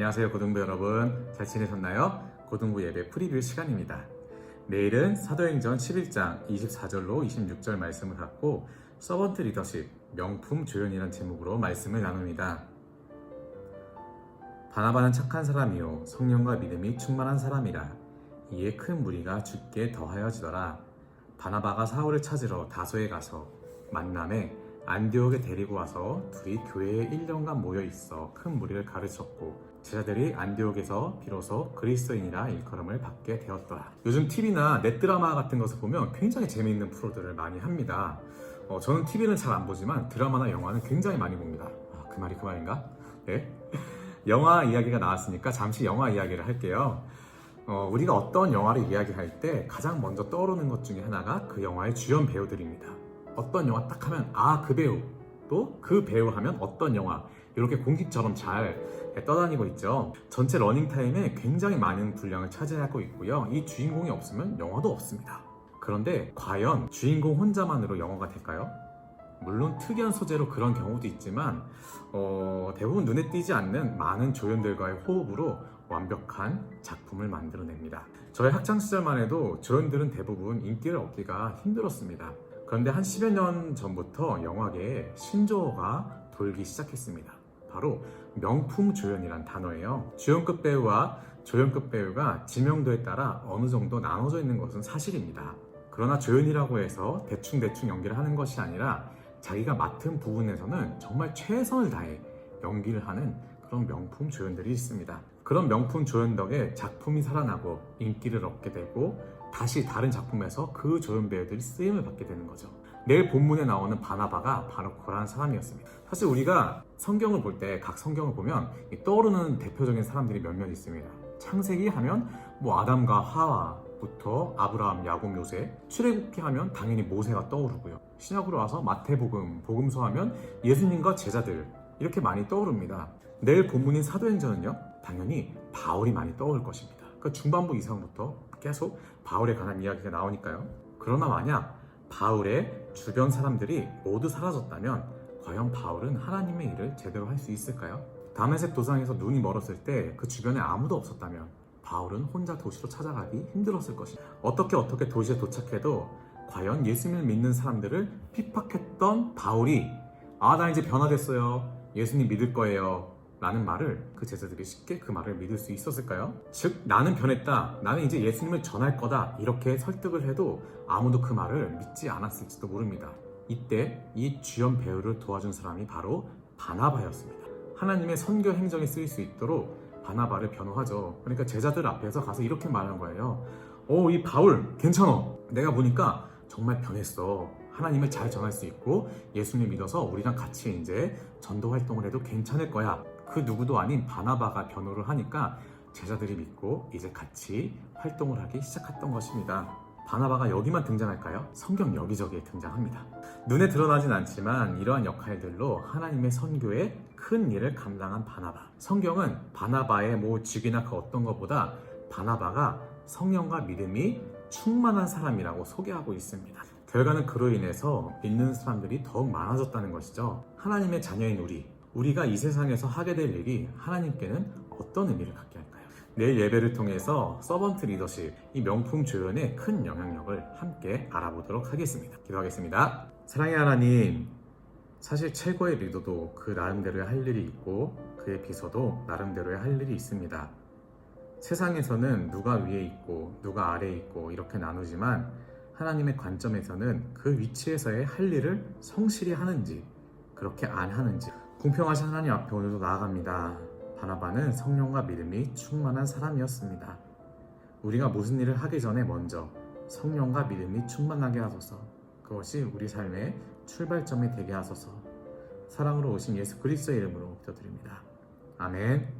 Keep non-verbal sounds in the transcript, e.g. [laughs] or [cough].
안녕하세요 고등부 여러분. 잘 지내셨나요? 고등부 예배 프리뷰 시간입니다. 내일은 사도행전 11장 24절로 26절 말씀을 갖고 서번트 리더십 명품 조연이라는 제목으로 말씀을 나눕니다. 바나바는 착한 사람이요 성령과 믿음이 충만한 사람이라. 이에 큰 무리가 죽게 더하여지더라. 바나바가 사울을 찾으러 다소에 가서 만남에 안디옥에 데리고 와서 둘이 교회에 1년간 모여 있어 큰 무리를 가르쳤고 제자들이 안디옥에서 비로소 그리스도인이라 일컬음을 받게 되었더라. 요즘 TV나 넷드라마 같은 것을 보면 굉장히 재미있는 프로들을 많이 합니다. 어, 저는 TV는 잘 안 보지만 드라마나 영화는 굉장히 많이 봅니다. 아, 그 말이 그 말인가? 네. [laughs] 영화 이야기가 나왔으니까 잠시 영화 이야기를 할게요. 어, 우리가 어떤 영화를 이야기할 때 가장 먼저 떠오르는 것 중에 하나가 그 영화의 주연 배우들입니다. 어떤 영화 딱 하면 아 그 배우 또 그 배우 하면 어떤 영화 이렇게 공기처럼 잘 떠다니고 있죠. 전체 러닝 타임에 굉장히 많은 분량을 차지하고 있고요. 이 주인공이 없으면 영화도 없습니다. 그런데 과연 주인공 혼자만으로 영화가 될까요? 물론 특이한 소재로 그런 경우도 있지만 어, 대부분 눈에 띄지 않는 많은 조연들과의 호흡으로 완벽한 작품을 만들어냅니다. 저의 학창 시절만 해도 조연들은 대부분 인기를 얻기가 힘들었습니다. 그런데 한 10여 년 전부터 영화계에 신조어가 돌기 시작했습니다. 바로 명품 조연이란 단어예요. 주연급 배우와 조연급 배우가 지명도에 따라 어느 정도 나눠져 있는 것은 사실입니다. 그러나 조연이라고 해서 대충대충 연기를 하는 것이 아니라 자기가 맡은 부분에서는 정말 최선을 다해 연기를 하는 그런 명품 조연들이 있습니다. 그런 명품 조연 덕에 작품이 살아나고 인기를 얻게 되고 다시 다른 작품에서 그 조연 배우들이 쓰임을 받게 되는 거죠. 내일 본문에 나오는 바나바가 바로 그러한 사람이었습니다. 사실 우리가 성경을 볼 때 각 성경을 보면 이 떠오르는 대표적인 사람들이 몇몇 있습니다. 창세기 하면 뭐 아담과 하와 부터 아브라함, 야곱, 요새, 출애굽기 하면 당연히 모세가 떠오르고요. 신약으로 와서 마태복음, 복음서 하면 예수님과 제자들 이렇게 많이 떠오릅니다. 내일 본문인 사도행전은요, 당연히 바울이 많이 떠오를 것입니다. 그 중반부 이상부터 계속 바울에 관한 이야기가 나오니까요. 그러나 만약 바울의 주변 사람들이 모두 사라졌다면 과연 바울은 하나님의 일을 제대로 할 수 있을까요? 다메섹 도상에서 눈이 멀었을 때 그 주변에 아무도 없었다면 바울은 혼자 도시로 찾아가기 힘들었을 것입니다. 어떻게 어떻게 도시에 도착해도 과연 예수님을 믿는 사람들을 핍박했던 바울이 아 나 이제 변화됐어요. 예수님 믿을 거예요. 라는 말을 그 제자들이 쉽게 그 말을 믿을 수 있었을까요? 즉 나는 변했다. 나는 이제 예수님을 전할 거다. 이렇게 설득을 해도 아무도 그 말을 믿지 않았을지도 모릅니다. 이때 이 주연 배우를 도와준 사람이 바로 바나바였습니다. 하나님의 선교 행정에 쓰일 수 있도록 바나바를 변호하죠. 그러니까 제자들 앞에서 가서 이렇게 말하는 거예요. 오, 이 바울 괜찮어. 내가 보니까 정말 변했어. 하나님을 잘 전할 수 있고 예수님 믿어서 우리랑 같이 이제 전도 활동을 해도 괜찮을 거야. 그 누구도 아닌 바나바가 변호를 하니까 제자들이 믿고 이제 같이 활동을 하기 시작했던 것입니다. 바나바가 여기만 등장할까요? 성경 여기저기에 등장합니다. 눈에 드러나진 않지만 이러한 역할들로 하나님의 선교에 큰 일을 감당한 바나바. 성경은 바나바의 뭐 직이나 그 어떤 것보다 바나바가 성령과 믿음이 충만한 사람이라고 소개하고 있습니다. 결과는 그로 인해서 믿는 사람들이 더욱 많아졌다는 것이죠. 하나님의 자녀인 우리, 우리가 이 세상에서 하게 될 일이 하나님께는 어떤 의미를 갖게 할까요? 내일 예배를 통해서 서번트 리더십, 이 명품 조연의 큰 영향력을 함께 알아보도록 하겠습니다. 기도하겠습니다. 사랑의 하나님, 사실 최고의 리더도 그 나름대로의 할 일이 있고 그의 비서도 나름대로의 할 일이 있습니다. 세상에서는 누가 위에 있고 누가 아래에 있고 이렇게 나누지만 하나님의 관점에서는 그 위치에서의 할 일을 성실히 하는지 그렇게 안 하는지 공평하신 하나님 앞에 오늘도 나아갑니다. 바나바는 성령과 믿음이 충만한 사람이었습니다. 우리가 무슨 일을 하기 전에 먼저 성령과 믿음이 충만하게 하소서 그것이 우리 삶의 출발점이 되게 하소서 사랑으로 오신 예수 그리스도의 이름으로 기도드립니다. 아멘